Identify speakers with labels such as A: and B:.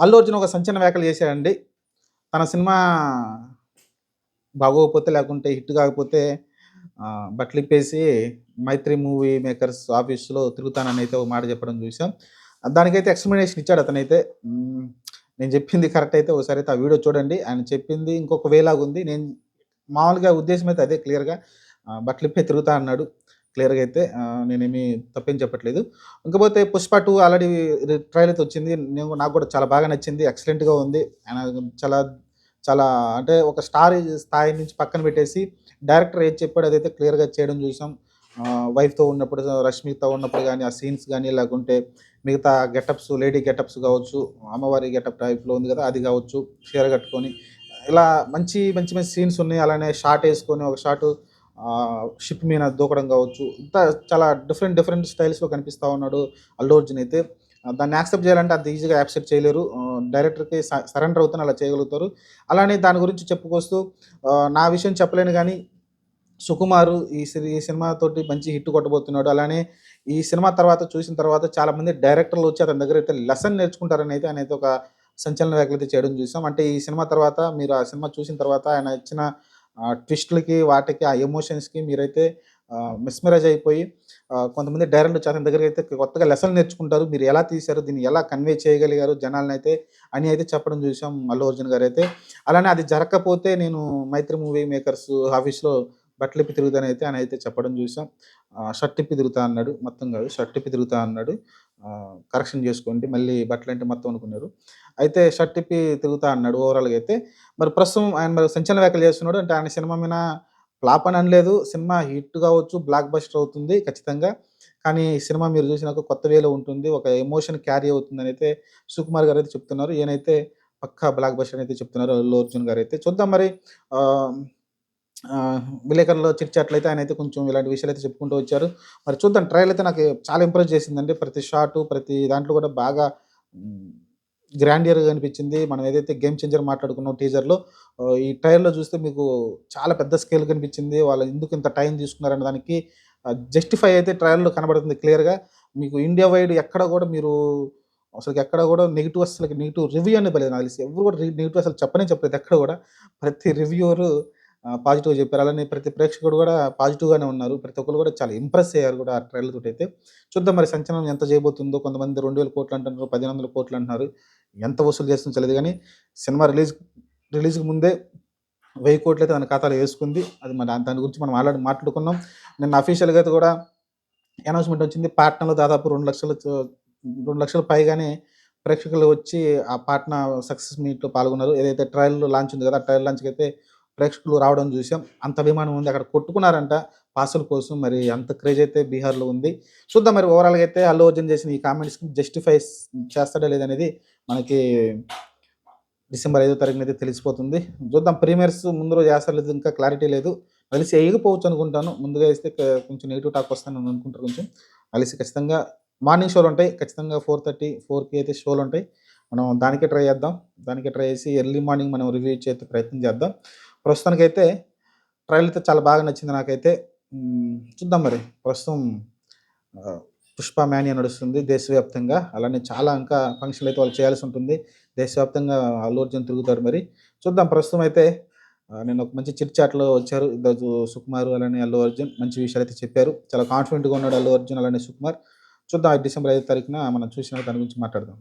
A: అల్లు అర్జున్ ఒక సంచలన వ్యాఖ్యలు చేశాడండి. తన సినిమా బాగోకపోతే లేకుంటే హిట్ కాకపోతే బట్లిప్పేసి మైత్రి మూవీ మేకర్స్ ఆఫీస్లో తిరుగుతానని అయితే ఒక మాట చెప్పడం చూసాం దానికైతే ఎక్స్ప్లెనేషన్ ఇచ్చాడు అతనైతే. నేను చెప్పింది కరెక్ట్ అయితే ఒకసారి అయితే ఆ వీడియో చూడండి. ఆయన చెప్పింది ఇంకొక వేలాగా ఉంది నేను మామూలుగా ఉద్దేశం అయితే అదే క్లియర్గా బట్టలిప్పే తిరుగుతా అన్నాడు. క్లియర్గా అయితే నేనేమి తప్పేం చెప్పట్లేదు. ఇంకపోతే పుష్ప టూ ఆల్రెడీ ట్రైల్ అయితే వచ్చింది. నేను నాకు కూడా చాలా బాగా నచ్చింది. ఎక్సలెంట్గా ఉంది. ఆయన చాలా చాలా అంటే ఒక స్టార్ స్థాయి నుంచి పక్కన పెట్టేసి డైరెక్టర్ ఏది చెప్పాడు అదైతే క్లియర్గా చేయడం చూసాం. వైఫ్తో ఉన్నప్పుడు రష్మితో ఉన్నప్పుడు కానీ ఆ సీన్స్ కానీ లేకుంటే మిగతా గెటప్స్ లేడీ గెటప్స్ కావచ్చు అమ్మవారి గెటప్ టైప్లో ఉంది కదా అది కావచ్చు చీర కట్టుకొని ఇలా మంచి మంచి మంచి సీన్స్ ఉన్నాయి. అలానే షార్ట్ వేసుకొని ఒక షార్ట్ షిప్ మీద దూకడం కావచ్చు. ఇంత చాలా డిఫరెంట్ డిఫరెంట్ స్టైల్స్లో కనిపిస్తూ ఉన్నాడు అల్లు అర్జున్ అయితే. దాన్ని యాక్సెప్ట్ చేయాలంటే అంత ఈజీగా యాక్సెప్ట్ చేయలేరు. డైరెక్టర్కి సరెండర్ అవుతున్న అలా చేయగలుగుతారు. అలానే దాని గురించి చెప్పుకొస్తూ నా విషయం చెప్పలేను కానీ సుకుమారు ఈ సి- ఈ సినిమాతోటి మంచి హిట్ కొట్టబోతున్నాడు. అలానే ఈ సినిమా తర్వాత చూసిన తర్వాత చాలా మంది డైరెక్టర్లు వచ్చి అతని దగ్గర అయితే లెసన్ నేర్చుకుంటారని అయితే ఆయన అయితే ఒక సంచలన వ్యాఖ్యలు అయితే చేయడం చూసాం. అంటే ఈ సినిమా తర్వాత మీరు ఆ సినిమా చూసిన తర్వాత ఆయన ఇచ్చిన ట్విస్ట్లకి వాటికి ఆ ఎమోషన్స్కి మీరైతే మిస్మరేజ్ అయిపోయి కొంతమంది డైరెక్టర్ వచ్చి అతని దగ్గర అయితే కొత్తగా లెసన్ నేర్చుకుంటారు. మీరు ఎలా తీశారు దీన్ని ఎలా కన్వే చేయగలిగారు జనాలను అయితే అని అయితే చెప్పడం చూసాం అల్లు అర్జున్ గారు అయితే అలానే అది జరగకపోతే నేను మైత్రి మూవీ మేకర్స్ ఆఫీస్లో బట్టలు ఇప్పి తిరుగుతానని అయితే ఆయన అయితే చెప్పడం చూసాం. షర్ట్ ఇప్పి తిరుగుతా అన్నాడు. మొత్తం కాదు షర్ట్ ఇప్పి తిరుగుతా అన్నాడు. కరెక్షన్ చేసుకోండి మళ్ళీ బట్టలు అంటే మొత్తం అనుకున్నారు. అయితే షర్ట్ ఇప్పి తిరుగుతా అన్నాడు ఓవరాల్గా అయితే. మరి ప్రస్తుతం ఆయన మరి సంచలన వ్యాఖ్యలు చేస్తున్నాడు అంటే ఆయన సినిమా మీద ఫ్లాప్ అని అనలేదు. సినిమా హిట్ కావచ్చు బ్లాక్ బస్టర్ అవుతుంది ఖచ్చితంగా. కానీ సినిమా మీరు చూసినాక కొత్త వేలో ఉంటుంది ఒక ఎమోషన్ క్యారీ అవుతుందని అయితే సుకుమార్ గారు అయితే చెప్తున్నారు. ఈయనైతే పక్కా బ్లాక్ బస్టర్ అయితే చెప్తున్నారు. అల్లు అర్జున్ గారు అయితే. చూద్దాం మరి విలేకరులో చిట్చాట్లు ఆయన అయితే కొంచెం ఇలాంటి విషయాలు అయితే చెప్పుకుంటూ వచ్చారు. మరి చూద్దాం ట్రయల్ అయితే నాకు చాలా ఇంప్రెస్ చేసిందండి. ప్రతి షాటు ప్రతి దాంట్లో కూడా బాగా గ్రాండియర్గా అనిపించింది. మనం ఏదైతే గేమ్ చేంజర్ మాట్లాడుకున్నాం టీజర్లో ఈ ట్రయల్లో చూస్తే మీకు చాలా పెద్ద స్కేల్ కనిపించింది వాళ్ళు ఎందుకు ఇంత టైం తీసుకున్నారనే దానికి జస్టిఫై అయితే ట్రయల్లో కనబడుతుంది క్లియర్గా మీకు ఇండియా వైడ్ ఎక్కడ కూడా మీరు అసలు ఎక్కడ కూడా నెగిటివ్ అసలు నెగిటివ్ రివ్యూ అనేది పలేదు నాకు తెలిసి ఎవరు కూడా నెగిటివ్ అసలు చెప్పనే చెప్పలేదు ఎక్కడ కూడా. ప్రతి రివ్యూరు పాజిటివ్ చెప్పారు. అలానే ప్రతి ప్రేక్షకుడు కూడా పాజిటివ్గానే ఉన్నారు. ప్రతి ఒక్కరు కూడా చాలా ఇంప్రెస్ అయ్యారు కూడా ఆ ట్రైలర్ తోటి అయితే. చూద్దాం మరి సంచలనం ఎంత చేయబోతుందో. కొంతమంది రెండు వేల కోట్లు అంటున్నారు పదిహేను వందల కోట్లు అంటున్నారు. ఎంత వసూలు చేస్తుందో తెలియదు కానీ సినిమా రిలీజ్ రిలీజ్కి ముందే వెయ్యి కోట్లు అయితే తన ఖాతాలో వేసుకుంది. అది మన దాని గురించి మనం మాట్లాడి మాట్లాడుకున్నాం. నిన్న అఫీషియల్గా అయితే కూడా అనౌన్స్మెంట్ వచ్చింది. పాట్నాలో దాదాపు రెండు లక్షల రెండు లక్షల పైగానే ప్రేక్షకులు వచ్చి ఆ పాట్నా సక్సెస్ మీట్లో పాల్గొన్నారు. ఏదైతే ట్రయల్ లాంచ్ ఉంది కదా ఆ ట్రయల్ లాంచ్కి అయితే ప్రేక్షకులు రావడం చూసాం. అంత అభిమానం ఉంది. అక్కడ కొట్టుకున్నారంట పాసుల కోసం. మరి అంత క్రేజ్ అయితే బీహార్లో ఉంది. చూద్దాం మరి ఓవరాల్గా అయితే అల్లు అర్జున్ చేసిన ఈ కామెంట్స్కి జస్టిఫై చేస్తాడా లేదనేది మనకి డిసెంబర్ ఐదో తారీఖున అయితే తెలిసిపోతుంది. చూద్దాం. ప్రీమియర్స్ ముందు రోజు చేస్తలేదు ఇంకా క్లారిటీ లేదు. కలిసి వేయకపోవచ్చు అనుకుంటాను. ముందుగా వేస్తే కొంచెం నెగిటివ్ టాక్ వస్తానని అనుకుంటారు కొంచెం. కలిసి ఖచ్చితంగా మార్నింగ్ షోలు ఉంటాయి. ఖచ్చితంగా ఫోర్ థర్టీ ఫోర్కి అయితే షోలు ఉంటాయి. మనం దానికే ట్రై చేద్దాం. దానికే ట్రై చేసి ఎర్లీ మార్నింగ్ మనం రివ్యూ చేసే ప్రయత్నం చేద్దాం. ప్రస్తుతానికైతే ట్రయల్ అయితే చాలా బాగా నచ్చింది నాకైతే. చూద్దాం మరి. ప్రస్తుతం పుష్ప మ్యానియా నడుస్తుంది దేశవ్యాప్తంగా. అలానే చాలా ఇంకా ఫంక్షన్లు అయితే వాళ్ళు చేయాల్సి ఉంటుంది. దేశవ్యాప్తంగా అల్లు అర్జున్ తిరుగుతారు మరి. చూద్దాం. ప్రస్తుతం అయితే నేను ఒక మంచి చిట్ చాట్లో వచ్చారు. ఇద్దరు సుకుమార్ అలానే అల్లు అర్జున్ మంచి విషయాలు అయితే చెప్పారు. చాలా కాన్ఫిడెంట్గా ఉన్నాడు అల్లు అర్జున్ అలానే సుకుమార్. చూద్దాం. డిసెంబర్ ఐదో తారీఖున మనం చూసిన దాని గురించి మాట్లాడదాం.